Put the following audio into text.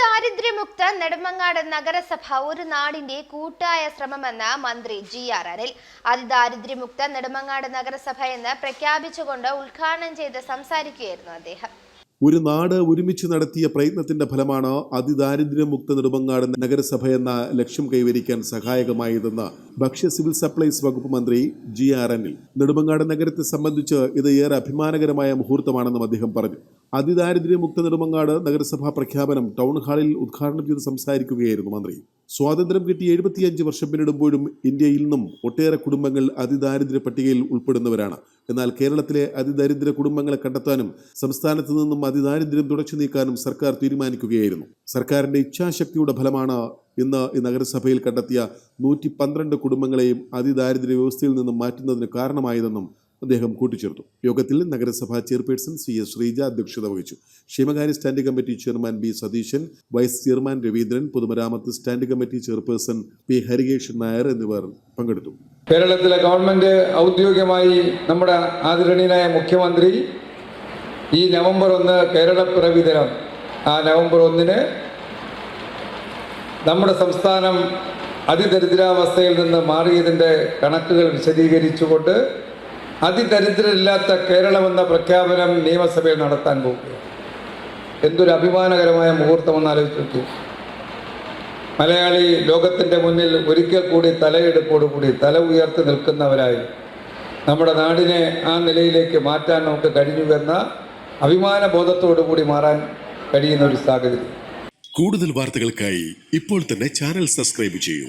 അതിദാരിദ്ര്യമുക്ത നെടുമങ്ങാട് നഗരസഭ ഒരു നാടിന്റെ കൂട്ടായ ശ്രമമെന്ന് മന്ത്രി ജി ആർ അനിൽ. അതിദാരിദ്ര്യമുക്ത നെടുമങ്ങാട് നഗരസഭ എന്ന് പ്രഖ്യാപിച്ചുകൊണ്ട് ഉദ്ഘാടനം ചെയ്ത് സംസാരിക്കുകയായിരുന്നു അദ്ദേഹം. ഒരു നാട് ഒരുമിച്ച് നടത്തിയ പ്രയത്നത്തിന്റെ ഫലമാണ് അതിദാരിദ്ര്യമുക്ത നെടുമങ്ങാട് നഗരസഭ എന്ന ലക്ഷ്യം കൈവരിക്കാൻ സഹായകമായതെന്ന് ഭക്ഷ്യ സിവിൽ സപ്ലൈസ് വകുപ്പ് മന്ത്രി ജി ആർ അനിൽ. നെടുമങ്ങാട് നഗരത്തെ സംബന്ധിച്ച് ഇത് ഏറെ അഭിമാനകരമായ മുഹൂർത്തമാണെന്നും അദ്ദേഹം പറഞ്ഞു. അതിദാരിദ്ര്യമുക്ത നെടുമങ്ങാട് നഗരസഭാ പ്രഖ്യാപനം ടൗൺ ഹാളിൽ ഉദ്ഘാടനം ചെയ്ത് സംസാരിക്കുകയായിരുന്നു മന്ത്രി. സ്വാതന്ത്ര്യം കിട്ടി എഴുപത്തിയഞ്ച് വർഷം പിന്നിടുമ്പോഴും ഇന്ത്യയിൽ നിന്നും ഒട്ടേറെ കുടുംബങ്ങൾ അതിദാരിദ്ര്യ പട്ടികയിൽ ഉൾപ്പെടുന്നവരാണ്. എന്നാൽ കേരളത്തിലെ അതിദാരിദ്ര്യ കുടുംബങ്ങളെ കണ്ടെത്താനും സംസ്ഥാനത്ത് നിന്നും അതിദാരിദ്ര്യം തുടച്ചു നീക്കാനും സർക്കാർ തീരുമാനിക്കുകയായിരുന്നു. സർക്കാരിന്റെ ഇച്ഛാശക്തിയുടെ ഫലമാണ് ഇന്ന് ഈ നഗരസഭയിൽ കണ്ടെത്തിയ നൂറ്റി പന്ത്രണ്ട് കുടുംബങ്ങളെയും അതിദാരിദ്ര്യ വ്യവസ്ഥയിൽ നിന്നും മാറ്റുന്നതിന് കാരണമായതെന്നും അദ്ദേഹം കൂട്ടിച്ചേർത്തു. യോഗത്തിൽ നഗരസഭാ ചെയർപേഴ്സൺ സി എസ് ശ്രീജ അധ്യക്ഷത വഹിച്ചു. ക്ഷേമകാര്യ standing committee chairman B Satheesan vice chairman Raveendran പൊതുമരാമത്ത് standing committee chairperson P Harikeshan Nair എന്നിവർ പങ്കെടുത്തു. കേരളത്തിലെ ഗവൺമെന്റ് ഔദ്യോഗികമായി നമ്മുടെ ആദരണീയനായ മുഖ്യമന്ത്രി ഈ നവംബർ ഒന്ന് കേരള പിറവി ദിനം ആ നവംബർ ഒന്നിന് നമ്മുടെ സംസ്ഥാനം അതിദരിദ്രാവസ്ഥയിൽ നിന്ന് മാറിയതിന്റെ കണക്കുകൾ വിശദീകരിച്ചുകൊണ്ട് അതിദരിദ്രരില്ലാത്ത കേരളമെന്ന പ്രഖ്യാപനം നിയമസഭയിൽ നടത്താൻ പോവുകയാണ് എന്തൊരു അഭിമാനകരമായ മുഹൂർത്തമെന്ന് ആലോചിച്ചു. മലയാളി ലോകത്തിന്റെ മുന്നിൽ ഒരിക്കൽ കൂടി തലയെടുപ്പോടുകൂടി തല ഉയർത്തി നിൽക്കുന്നവരായി നമ്മുടെ നാടിനെ ആ നിലയിലേക്ക് മാറ്റാൻ നമുക്ക് കഴിഞ്ഞു എന്ന അഭിമാന ബോധത്തോടു കൂടി മാറാൻ കഴിയുന്ന ഒരു സാഹചര്യം. കൂടുതൽ വാർത്തകൾക്കായി ഇപ്പോൾ തന്നെ ചാനൽ സബ്സ്ക്രൈബ് ചെയ്യൂ.